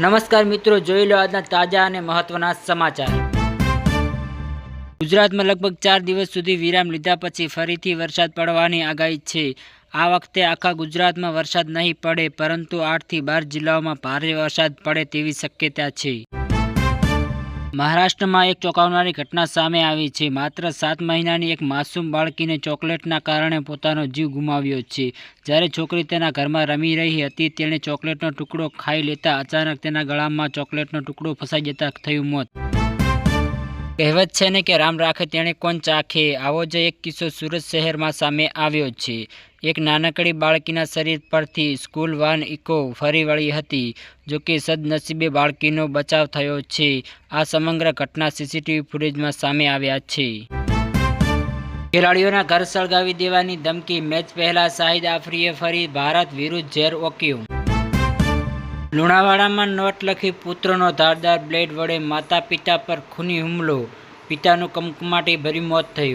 નમસ્કાર મિત્રો, જોઈ લો આજના તાજા અને મહત્વના સમાચાર. ગુજરાતમાં લગભગ ચાર દિવસ સુધી વિરામ લીધા પછી ફરીથી વરસાદ પડવાની આગાહી છે. આ વખતે આખા ગુજરાતમાં વરસાદ નહીં પડે, પરંતુ આઠથી બાર જિલ્લાઓમાં ભારે વરસાદ પડે તેવી શક્યતા છે. મહારાષ્ટ્રમાં એક ચોંકાવનારી ઘટના સામે આવી છે. માત્ર સાત મહિનાની એક માસૂમ બાળકીને ચોકલેટના કારણે પોતાનો જીવ ગુમાવ્યો છે. જ્યારે છોકરી તેના ઘરમાં રમી રહી હતી, તેણે ચોકલેટનો ટુકડો ખાઈ લેતા અચાનક તેના ગળામાં ચોકલેટનો ટુકડો ફસાઈ જતા થયું મોત. કહેવત છે ને કે રામ રાખે તેણે કોણ ચાખે? આવો જ એક કિસ્સો સુરત શહેરમાં સામે આવ્યો છે. એક નાનકડી બાળકીના શરીર પરથી સ્કૂલ વાન ઇકો ફરી વળી હતી જોકે સદનસીબે બાળકીનો બચાવ થયો છે. આ સમગ્ર ઘટના સીસીટીવી ફૂટેજમાં સામે આવ્યા છે. ખેલાડીઓના ઘર સળગાવી દેવાની ધમકી, મેચ પહેલા શાહિદ આફરીએ ફરી ભારત વિરુદ્ધ ઝેર ઓક્યું. લુણાવાડામાં નોટ લખી પુત્રનો ધારદાર બ્લેડ વડે માતા પિતા પર ખૂની હુમલો. પિતાનું કમકમાટી ભર્યું મોત થયું.